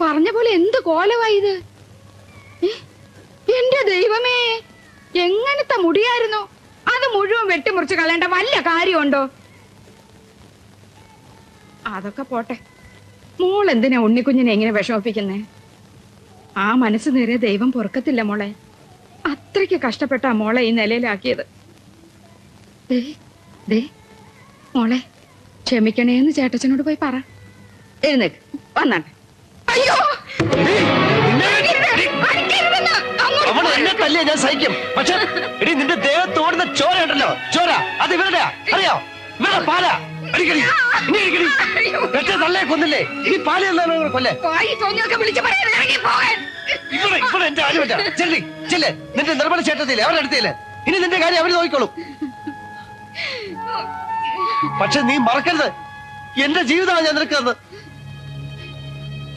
പറഞ്ഞ പോലെ എന്ത് കോലമായത്? എന്റെ ദൈവമേ എങ്ങനത്തെ മുടിയായിരുന്നു? അത് മുഴുവൻ വെട്ടിമുറിച്ച് കളയേണ്ട വല്ല കാര്യമുണ്ടോ? അതൊക്കെ പോട്ടെ. മോൾ എന്തിനാ ഉണ്ണിക്കുഞ്ഞിനെ എങ്ങനെ വിഷമിപ്പിക്കുന്നേ? ആ മനസ്സ് നേരെ ദൈവം പൊറുക്കത്തില്ല മോളെ. അത്രയ്ക്ക് കഷ്ടപ്പെട്ട മോളെ ഈ നിലയിലാക്കിയത്. മോളെ ക്ഷമിക്കണേന്ന് ചേട്ടച്ചനോട് പോയി പറ. എഴുന്നേക്ക് വന്നാട്ടെ. അയ്യോ! അവൾ എന്നെ തല്ലിയ ഞാൻ സഹിക്കും. പക്ഷെ എടി നിന്റെ ദേഹത്തോടുന്ന ചോര ഉണ്ടല്ലോ. ചോര അത് ഇവരുടെ. അറിയോ? ഇവരുടെ പാല. അടിക്കടി. ഇനി അടിക്കടി. ഒറ്റ തള്ളയെ കൊന്നില്ലേ? ഇനി പാല എന്താണ് കൊല്ലേ? ഇറങ്ങി പോകാൻ. ഇവിടെ ഇവിടെ എന്റെ കാര്യമല്ല ചെല്ലി ചെല്ലേ. നിന്റെ നിർമ്മല ചേട്ടത്തില്ലേ അവരുടെ അടുത്തില്ലേ ഇനി നിന്റെ കാര്യം അവർ നോക്കിക്കോളും. പക്ഷെ നീ മറക്കരുത്. എന്റെ ജീവിതമാണ് ഞാൻ നിനക്കത്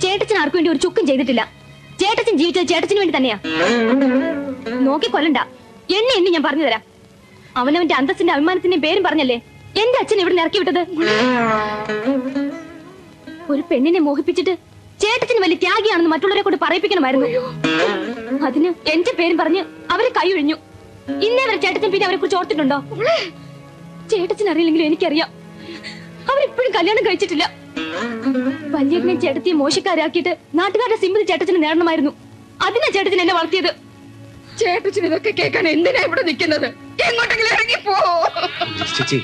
ചേട്ടച്ചൻ ആർക്കും വേണ്ടി ഒരു ചുക്കും ചെയ്തിട്ടില്ല. ചേട്ടച്ചൻ ജീവിച്ചത് ചേട്ടച്ചന് വേണ്ടി തന്നെയാ. നോക്കി കൊല്ലണ്ട. എന്നെ എണ്ണി ഞാൻ പറഞ്ഞു തരാം. അവനവന്റെ അന്തസ്സിന്റെ അഭിമാനത്തിന്റെയും പേരും പറഞ്ഞല്ലേ? എന്റെ അച്ഛൻ ഇവിടെ ഇറക്കി വിട്ടത് ഒരു പെണ്ണിനെ മോഹിപ്പിച്ചിട്ട് ചേട്ടത്തിന് വലിയ ത്യാഗിയാണെന്ന് മറ്റുള്ളവരെ കൊണ്ട് പറയിപ്പിക്കണമായിരുന്നു. അതിന് എന്റെ പേരും പറഞ്ഞ് അവരെ കൈയൊഴിഞ്ഞു. ഇന്നേ വരെ ചേട്ടച്ചൻ പിന്നെ അവരെ കുറിച്ച് ഓർത്തിട്ടുണ്ടോ? ചേട്ടച്ചൻ അറിയില്ലെങ്കിലും എനിക്കറിയാം. അവരിപ്പോഴും കല്യാണം കഴിച്ചിട്ടില്ല. വല്യമ്മയും ചേട്ടത്തിയെ മോശക്കാരാക്കിയിട്ട് നാട്ടുകാരുടെ സിമ്പിൾ ചേട്ടത്തിന് നേടണമായിരുന്നു. അതിനാ ചേട്ടത്തിന് എന്നെ വളർത്തിയത്. ചേട്ടത്തിന് ഇതൊക്കെ കേൾക്കാൻ എന്തിനാ ഇവിടെ നിൽക്കുന്നത്? എങ്ങോട്ടെങ്കിലും ഇറങ്ങി പോ. ചേച്ചി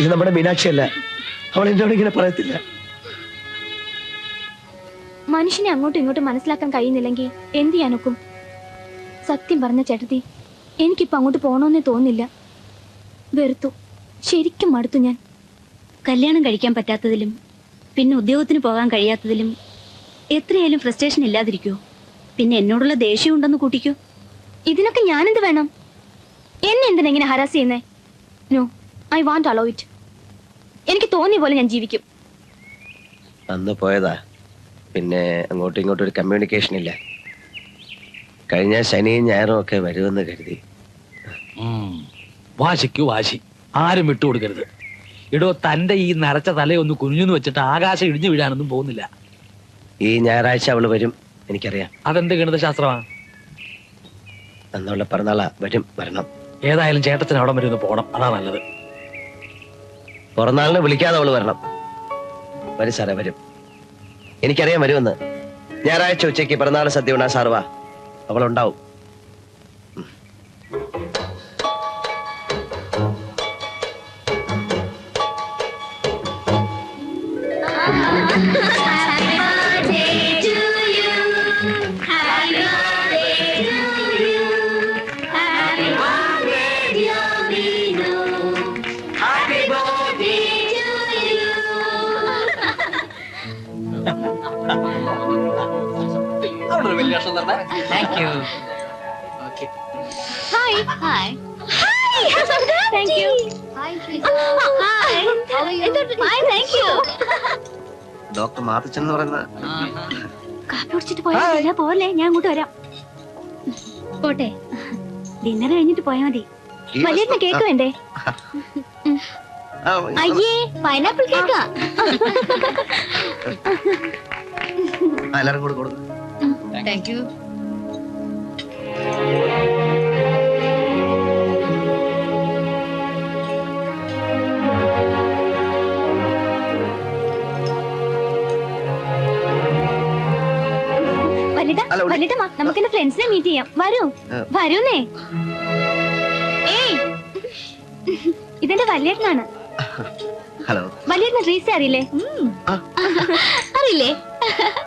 ഇത് നമ്മുടെ മീനാക്ഷി അല്ല അവൾ എന്നോട് ഇങ്ങനെ പറയത്തില്ല. മനുഷ്യനെ അങ്ങോട്ടും ഇങ്ങോട്ടും മനസ്സിലാക്കാൻ കഴിയുന്നില്ലെങ്കിൽ എന്ത് ചെയ്യാനൊക്കും സത്യം പറഞ്ഞ ചേട്ടത്തി എനിക്കിപ്പോ അങ്ങോട്ട് പോകണമെന്നേ തോന്നില്ല വെറുത്തു. ശരിക്കും മടുത്തു ഞാൻ. കല്യാണം കഴിക്കാൻ പറ്റാത്തതിലും പിന്നെ ഉദ്യോഗത്തിന് പോകാൻ കഴിയാത്തതിലും എത്രയായാലും ഫ്രസ്ട്രേഷൻ ഇല്ലാതിരിക്കോ. പിന്നെ എന്നോടുള്ള ദേഷ്യം ഉണ്ടെന്ന് കൂട്ടിക്കോ. ഇതിനൊക്കെ ഞാനെന്ത് വേണം? എന്നെ എന്തിനാ ഇങ്ങനെ ഹരാസ് ചെയ്യുന്നേ no I want allow it എനിക്ക് തോന്നിയ പോലെ ഞാൻ ജീവിക്കും. അന്ന് പോയതാ. പിന്നെ അങ്ങോട്ടും ഇങ്ങോട്ടും ഒരു കമ്മ്യൂണിക്കേഷൻ ഇല്ല. കഴിഞ്ഞ ശനിയും ഞായറും ഒക്കെ വരുമെന്ന് കരുതി. വാശിക്കു വാശിക്ക് വാശി. ആരും വിട്ടുകൊടുക്കരുത്. ഇടോ തന്റെ ഈ നരച്ച തലയൊന്ന് കുഞ്ഞുന്ന് വെച്ചിട്ട് ആകാശം ഇടിഞ്ഞു വീഴാനൊന്നും പോകുന്നില്ല. ഈ ഞായറാഴ്ച അവൾ വരും എനിക്കറിയാം. അതെന്ത് ഗണിതശാസ്ത്രമാണ് അന്നുള്ള പിറന്നാളാ വരും വരണം. ഏതായാലും ചേട്ടത്തിന് അവിടെ വരെ പോകണം അതാ നല്ലത്. പിറന്നാളിനെ വിളിക്കാതെ അവൾ വരണം. വരും സാറേ വരും. എനിക്കറിയാം വരുമെന്ന്. ഞായറാഴ്ച ഉച്ചയ്ക്ക് പിറന്നാൾ സദ്യ ഉണ്ടാ സാറുവാ. അവളുണ്ടാവും. Hi hi thank you thank you doctor Mathachan എന്ന് പറയുന്ന കാപ്പി കുടിച്ചിട്ട് പോയാ പോലെ ഞാൻ അങ്ങോട്ട് വരാം. പോട്ടെ. ഡിന്നർ കഴിഞ്ഞിട്ട് പോയാ മതി. വലിയ കേക്ക് വേണ്ടേ? അയ്യേ പൈനാപ്പിൾ കേക്കാ എല്ലാവർക്കും കൂടെ കൊടുക്കും. താങ്ക് യു ഫ്രണ്ട്സിനെ മീറ്റ് ചെയ്യാം. വരൂ. വരൂന്നേ. ഏയ്. ഇതെന്റെ വല്യേട്ടനാണ്. ഹലോ. വലിയ റീസ അറിയില്ലേ? ആ. അറിയില്ലേ?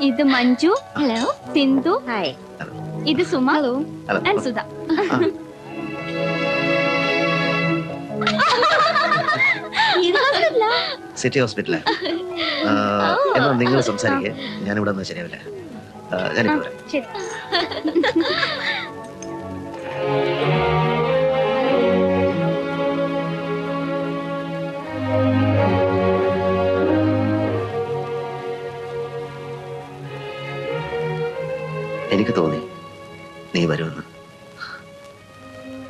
ഇത് മഞ്ജു. ഹലോ. സിന്ധു. ഹായ്. ഇത് Suma. Hello. And Sudha. City ഹോസ്പിറ്റലാ. നിങ്ങൾ സംസാരിക്കേ. ഞാനിവിടെ ഒന്നും ശരിയാവില്ല. ഞാനിപ്പോ വരാം ശരി. എനിക്ക് തോന്നി നീ വരുമെന്ന്.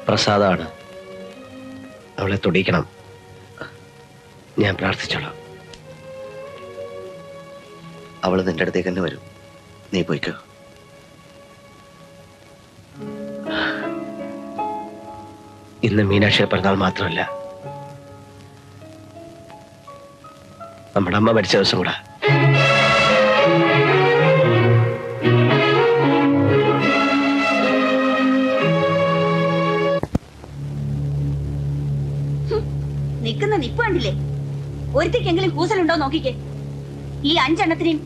പ്രസാദാണ്. അവളെ തൊടിയിക്കണം. ഞാൻ പ്രാർത്ഥിച്ചോളാം. അവൾ നിന്റെ അടുത്തേക്ക് തന്നെ വരും. നീ പോയിക്കോ. ഇന്ന് മീനാക്ഷിയെ പിറന്നാൾ മാത്രമല്ല നമ്മുടെ അമ്മ മരിച്ച ദിവസം കൂടാ. നിൽക്കുന്ന നിപ്പ് കണ്ടില്ലേ? ഒരുത്തിക്കെങ്കിലും കൂസലുണ്ടോ നോക്കിക്കേ. ഈ അഞ്ചെണ്ണത്തിനെയും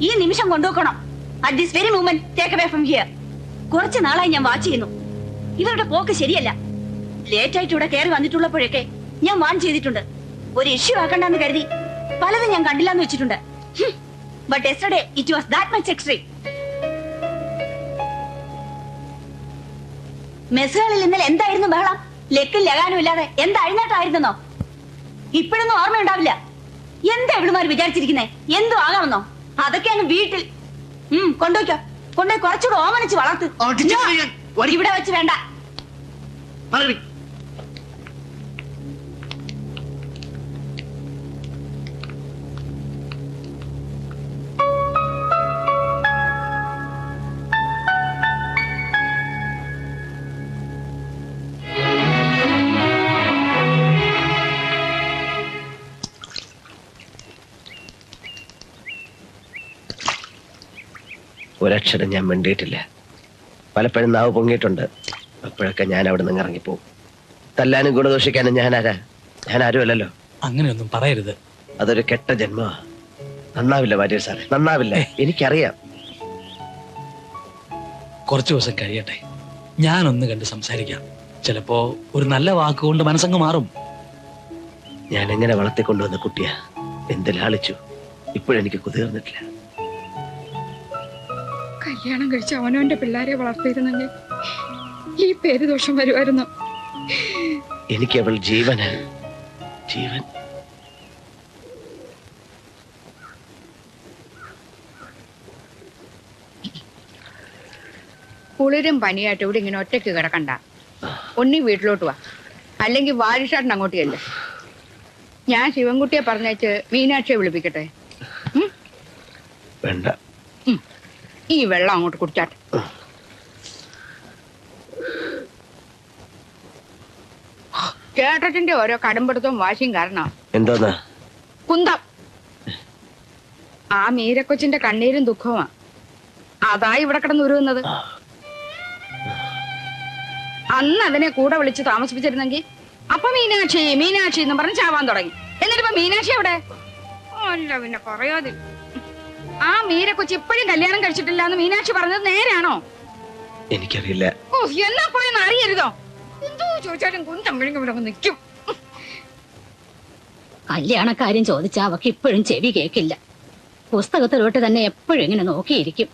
ഈ നിമിഷം കൊണ്ടുപോക്കണം at this very moment take away from here കുറച്ച് നാളായി ഞാൻ വാച്ച് ചെയ്യുന്നു. ഇവരുടെ പോക്ക് ശരിയല്ല. ലേറ്റ് ആയിട്ട് ഇവിടെ കയറി വന്നിട്ടുള്ളപ്പോഴൊക്കെ ഞാൻ വാൺ ചെയ്തിട്ടുണ്ട്. ഒരു ഇഷ്യൂ ആക്കണ്ടെന്ന് കരുതി പലതും ഞാൻ കണ്ടില്ലാന്ന് വെച്ചിട്ടുണ്ട്. But yesterday it was that much extreme മെസ്സുകളിൽ ഇന്നലെ എന്തായിരുന്നു ബഹളം? ലക്കും ലഗാനും ഇല്ലാതെ എന്ത് അഴിഞ്ഞാട്ടായിരുന്നോ ഇപ്പോഴൊന്നും ഓർമ്മയുണ്ടാവില്ല. എന്താ ഇവിടുമാർ വിചാരിച്ചിരിക്കുന്നേ? എന്തോ ആകാമെന്നോ? അതൊക്കെയാണ് വീട്ടിൽ കൊണ്ടുപോയിക്കോ കൊണ്ടുപോയി കുറച്ചുകൂടെ ഓമനിച്ച് വളർത്ത്. ഇവിടെ വെച്ച് വേണ്ട. ഒരക്ഷരം ഞാൻ മിണ്ടിയിട്ടില്ല. പലപ്പോഴും നാവ് പൊങ്ങിയിട്ടുണ്ട്. അപ്പോഴൊക്കെ ഞാൻ അവിടെ നിന്ന് ഇറങ്ങിപ്പോവും. തല്ലാനും ഗുണദോഷിക്കാനും ഞാൻ ആരാ? ഞാൻ ആരുമല്ലല്ലോ അങ്ങനെയൊന്നും പറയരുത്. അതൊരു കെട്ട ജന്മ നന്നാവില്ല വാര്യർ സാറേ നന്നാവില്ല. എനിക്കറിയാം. കുറച്ച് ദിവസം കഴിയട്ടെ. ഞാനൊന്ന് കണ്ട് സംസാരിക്കാം. ചിലപ്പോ ഒരു നല്ല വാക്കുകൊണ്ട് മനസ്സങ്ങ് മാറും. ഞാൻ എങ്ങനെ വളർത്തിക്കൊണ്ടുവന്ന കുട്ടിയാ? എന്ത് ലാളിച്ചു. ഇപ്പോഴെനിക്ക് കുതിർന്നിട്ടില്ല. കല്യാണം കഴിച്ച് അവനവന്റെ പിള്ളേരെ വളർത്തിയിരുന്നെങ്കിൽ ഈ പേര് ദോഷം വരുമായിരുന്നു. എനിക്ക് അവൾ ജീവന് ജീവൻ. കുളിരും പനിയായിട്ട് ഇവിടെ ഇങ്ങനെ ഒറ്റയ്ക്ക് കിടക്കണ്ട. ഒന്നി വീട്ടിലോട്ട് വാ. അല്ലെങ്കിൽ വാരിഷാട്ടൻ അങ്ങോട്ട് ചെല്ല്. ഞാൻ ശിവൻകുട്ടിയെ പറഞ്ഞേച്ച് മീനാക്ഷിയെ വിളിപ്പിക്കട്ടെ? വേണ്ട. ഈ വെള്ളം അങ്ങോട്ട് കുടിച്ചാട്ടെ ചേട്ടത്തിന്റെ ഓരോ കടുംപിടുത്തവും വാശിയും കാരണം. എന്താ കുന്തം. ആ മീരക്കൊച്ചിന്റെ കണ്ണീരും ദുഃഖവുമാ. അതാ ഇവിടെ കിടന്ന് ഉരുവുന്നത് അന്ന് അതിനെ കൂടെ വിളിച്ച് താമസിപ്പിച്ചിരുന്നെങ്കിൽ അപ്പൊ മീനാക്ഷി മീനാക്ഷി എന്ന് പറഞ്ഞ് ചാവാൻ തുടങ്ങി. എന്നിട്ട് ഇപ്പൊ മീനാക്ഷി എവിടെ? അല്ല പിന്നെ പറയാതെ ആ മീരക്കൊച്ചി ഇപ്പോഴും കല്യാണം കഴിച്ചിട്ടില്ല എന്ന് മീനാക്ഷി പറഞ്ഞത് നേരാണോ? എനിക്കറിയില്ല. ഓ എന്നാ പോയെന്ന് അറിയരുതോ? എന്തോ ചോദിച്ചാലും കുന്തം വിഴുങ്ങി ഇവിടെ വന്ന് നിൽക്കും. കല്യാണക്കാര്യം ചോദിച്ചാ അവക്ക് ഇപ്പോഴും ചെവി കേക്കില്ല. പുസ്തകത്തിലോട്ട് തന്നെ എപ്പോഴും ഇങ്ങനെ നോക്കിയിരിക്കും.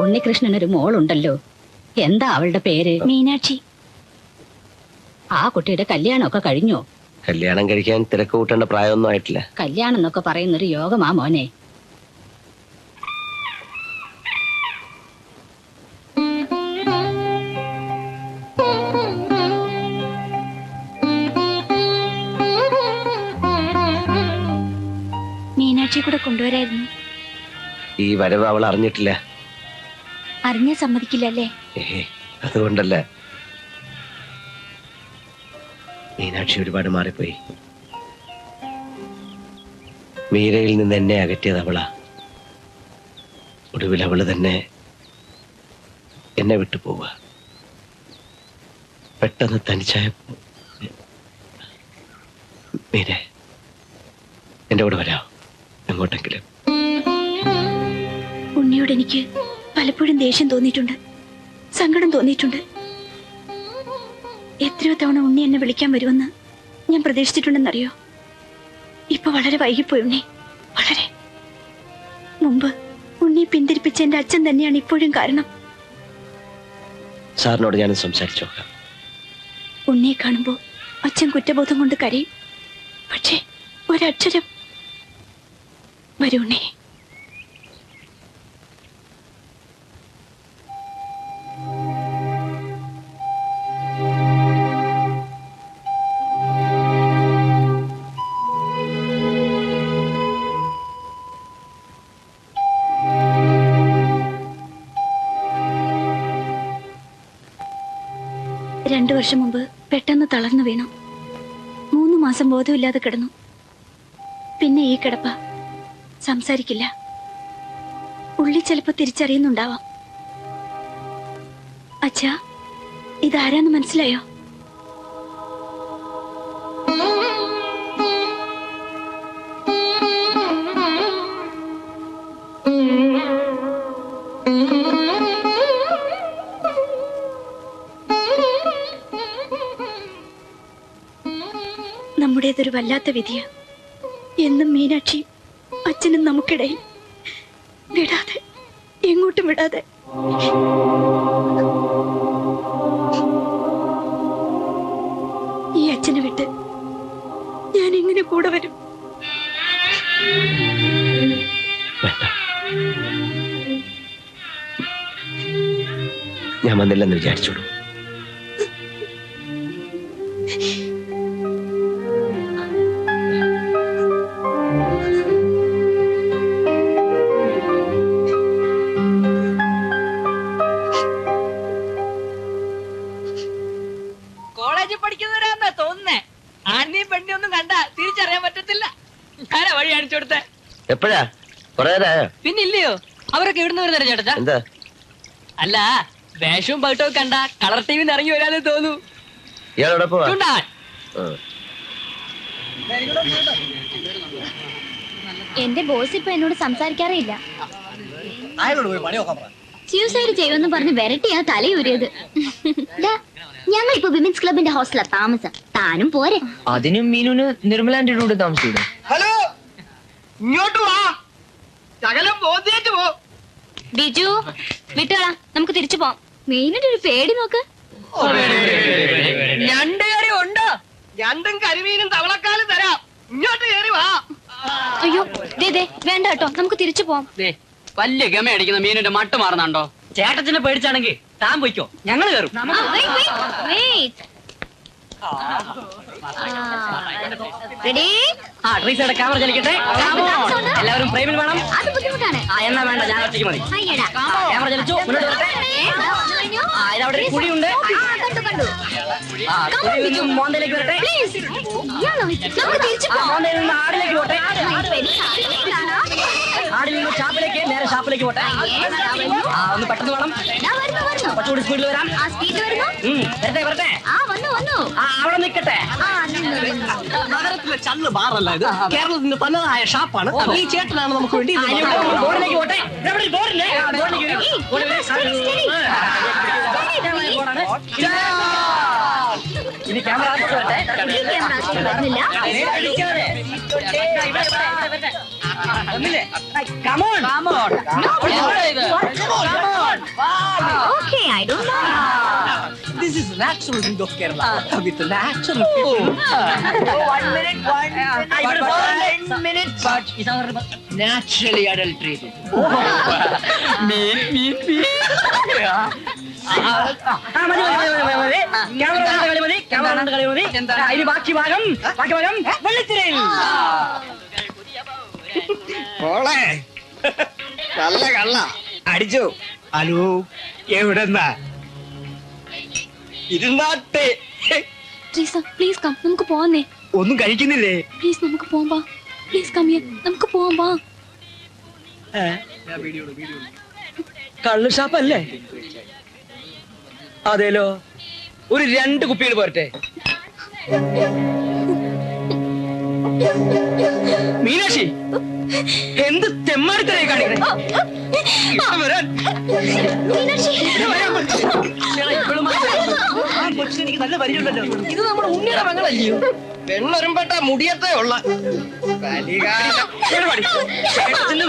ഉണ്ണികൃഷ്ണൻ ഒരു മോളുണ്ടല്ലോ. എന്താ അവളുടെ പേര്? മീനാക്ഷി. ആ കുട്ടിയുടെ കല്യാണമൊക്കെ കഴിഞ്ഞോ? കല്യാണം കഴിക്കാൻ തിരക്ക് കൂട്ടേണ്ട പ്രായമൊന്നും ആയിട്ടില്ല. കല്യാണം എന്നൊക്കെ പറയുന്നൊരു യോഗമാ മോനെ. മീനാക്ഷിയെ കൂടെ കൊണ്ടുവരായിരുന്നു. ഈ വരവ് അവൾ അറിഞ്ഞിട്ടില്ല. അറിഞ്ഞാ സമ്മതിക്കില്ലല്ലേ? അതുകൊണ്ടല്ല. മീനാക്ഷി ഒരുപാട് മാറിപ്പോയി. മീരയിൽ നിന്ന് എന്നെ അകറ്റിയത് അവളാ. ഒടുവിൽ അവൾ തന്നെ എന്നെ വിട്ടു പോവുക. പെട്ടെന്ന് തനിച്ചായ മീരെ എന്റെ കൂടെ വരാം. എങ്ങോട്ടെങ്കിലും. ഉണ്ണിയോട് എനിക്ക് പലപ്പോഴും ദേഷ്യം തോന്നിയിട്ടുണ്ട്. സങ്കടം തോന്നിയിട്ടുണ്ട്. എത്രയോ തവണ ഉണ്ണി എന്നെ വിളിക്കാൻ വരുമെന്ന് ഞാൻ പ്രതീക്ഷിച്ചിട്ടുണ്ടെന്നറിയോ? ഇപ്പൊ വളരെ വൈകിപ്പോയി ഉണ്ണി. വളരെ. മുമ്പ് ഉണ്ണി പിന്തിരിപ്പിച്ച എന്റെ അച്ഛൻ തന്നെയാണ് ഇപ്പോഴും കാരണം. സാറിനോട് ഞാൻ സംസാരിച്ചു ഉണ്ണിയെ കാണുമ്പോ അച്ഛൻ കുറ്റബോധം കൊണ്ട് കരയും. പക്ഷേ ഒരക്ഷരം. വരൂ ഉണ്ണി. വർഷം മുമ്പ് പെട്ടെന്ന് തളർന്നു വീണു. മൂന്ന് മാസം ബോധമില്ലാതെ കിടന്നു. പിന്നെ ഈ കിടപ്പ സംസാരിക്കില്ല. ഉള്ളി ചിലപ്പോ തിരിച്ചറിയുന്നുണ്ടാവാം. അച്ഛാ ഇതാരാന്ന് മനസ്സിലായോ? നമ്മുടേതൊരു വല്ലാത്ത വിധിയാ. എന്നും മീനാക്ഷി അച്ഛനും നമുക്കിടയിൽ. വിടാതെ എങ്ങോട്ടും വിടാതെ. ഈ അച്ഛനെ വിട്ട് ഞാൻ എങ്ങനെ കൂടെ വരും? ഞാൻ വന്നില്ലെന്ന് വിചാരിച്ചോളൂ. തിരിച്ചറിയാൻ പറ്റത്തില്ല. ഞാനാ വഴി അടിച്ചു കൊടുത്തേ? എപ്പോഴാ? കൊറേ പിന്നില്ലയോ? അവരൊക്കെ ഇവിടുന്ന് വരുന്ന ചേട്ടാ എന്താ? അല്ല വേഷവും പട്ടവും കണ്ട കളർ ടീമിന്ന് ഇറങ്ങി വരാന്ന് തോന്നു. ഇയാളോടെ പോവാ? ചൂണ്ടാൻ എന്റെ ബോസ് ഇപ്പൊ എന്നോട് സംസാരിക്കാറില്ല സൂസൈഡ് ചെയ്യുമെന്ന് പറഞ്ഞ് വെരട്ടിയാ തലയൂരിയത്. ഞങ്ങൾ ഇപ്പൊ വിമൻസ് ക്ലബിന്റെ ഹോസ്റ്റലാ താമസം. താനും പോരെ. അതിനും മീനുന് നിർമ്മലാന്റെ കൂടെ താമസിക്കൂടെ? ഹലോ ഇങ്ങോട്ട് വാ. ശകലം ബോധ്യേറ്റ് പോ. ബിജു വിട്ടുകളാ നമുക്ക് തിരിച്ചു പോവാം. മെയിനായിട്ട് ഒരു പേടി നോക്ക്. ഞണ്ട് കറി ഉണ്ടോ. ഞണ്ടും കരിമീനും തവളക്കാലും തരാം. ഇങ്ങോട്ട് കയറി വാ. അയ്യോ ദേ ദേ വേണ്ട കേട്ടോ. നമുക്ക് തിരിച്ചു പോവാം. വലിയ ഗമ അടിക്കുന്ന മീനിന്റെ മട്ട് മാറുന്നുണ്ടോ? ചേട്ടത്തിനെ പേടിച്ചാണെങ്കിൽ താൻ പൊയ്ക്കോ. ഞങ്ങൾ കയറും. റെഡി ആ ട്രീസയുടെ ക്യാമറ ചലിക്കട്ടെ. എല്ലാവരും പ്രേമിൽ വേണം. അത് ബുദ്ധിമുട്ടാണ്. ആ എന്നാ വേണ്ട ഞാൻ ഒറ്റയ്ക്ക് മതി. അയ്യടാ. ക്യാമറ ചലിച്ചു. മുന്നോട്ട് വരട്ടെ. ആ ഇതവിടെ ഒരു കുഴിയുണ്ട്. ആ, കണ്ടു കണ്ടു. ആ കുഴി നിന്ന് മോന്തയിലേക്ക് വരട്ടെ. മോന്തയിൽ നിന്ന് ആടിലേക്ക് പോട്ടെ. ആ, ആടിൽ നിന്ന് ഷാപ്പിലേക്ക് നേരെ ഷാപ്പിലേക്ക് പോട്ടെ ആ ഒന്ന് പെട്ടെന്ന് വേണം വരുന്നു വരുന്നു കുറച്ചുകൂടി സ്പീഡിൽ വരാം വരട്ടെ വരട്ടെ ആ വന്നു വന്നു ആ അവിടെ നിൽക്കട്ടെ ആ നിന്നു നിന്നു നഗരത്തിലെ ചള്ള് ബാറല്ല ഇത് കേരളത്തിന്റെ തനതായ ഷാപ്പാണ് ഈ ചേട്ടനാണ് നമുക്ക് വേണ്ടി ബോർഡിലേക്ക് പോട്ടെ ബോർഡില്ലേ. ഇനി camera Come on. Come on. This is natural of Kerala. With natural കണ്ട കളി മതി ക്യാമറ കണ്ട കളി മതി ആ, ഇനി ബാക്കി ഭാഗം ബാക്കി ഭാഗം വെള്ളിത്തിരയിൽ മോളെ നല്ല കള്ള. അടിച്ചു. ഹലോ എവിടെന്നാ? ഇരുന്നാട്ടെ. പ്ലീസ് പ്ലീസ് കം നമുക്ക് പോവാന്നേ. ഒന്നും കഴിക്കുന്നില്ലേ? പ്ലീസ് നമുക്ക് പോവാം വാ. പ്ലീസ് കം ഹിയർ നമുക്ക് പോവാം വാ. കള്ളു ഷാപ്പല്ലേ? അതേലോ. ഒരു രണ്ട് കുപ്പികൾ പോരട്ടെ. മീനാക്ഷി എന്ത് തെമ്മാടിത്തരേ കാണിക്കണേ ഇവിടെ വരാൻ. ഇവിടെ വരാൻ പറ്റും. ചേട്ടാ, ആ കൊച്ചിന് എനിക്ക് നല്ല പരിചയമുണ്ടല്ലോ ഇത് നമ്മുടെ ഉണ്ണിയുടെ മകളല്ലയോ പെണ്ണൊരുമ്പെട്ട മുടിയത്തേ ഉള്ള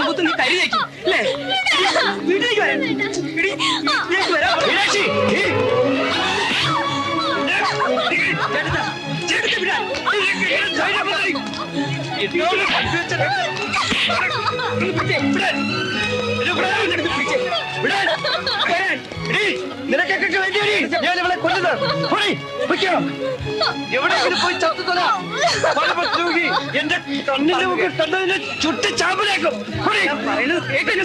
മുത്ത് നീ അല്ലേ വീട്ടിലേക്ക് വരാം വീട്ടിലേക്ക്. നിനക്കൊക്കെ വേണ്ടിയടി ഞാൻ ഇവളെ കൊല്ലുന്നത്. എവിടെയെങ്കിലും പോയി ചത്തുതൊല നോക്കി എന്റെ കണ്ണിന്റെ മുമ്പിൽ കണ്ടതിനെ ചുട്ട് ചാമ്പലാക്കും പറയുന്നത് കേട്ടില്ല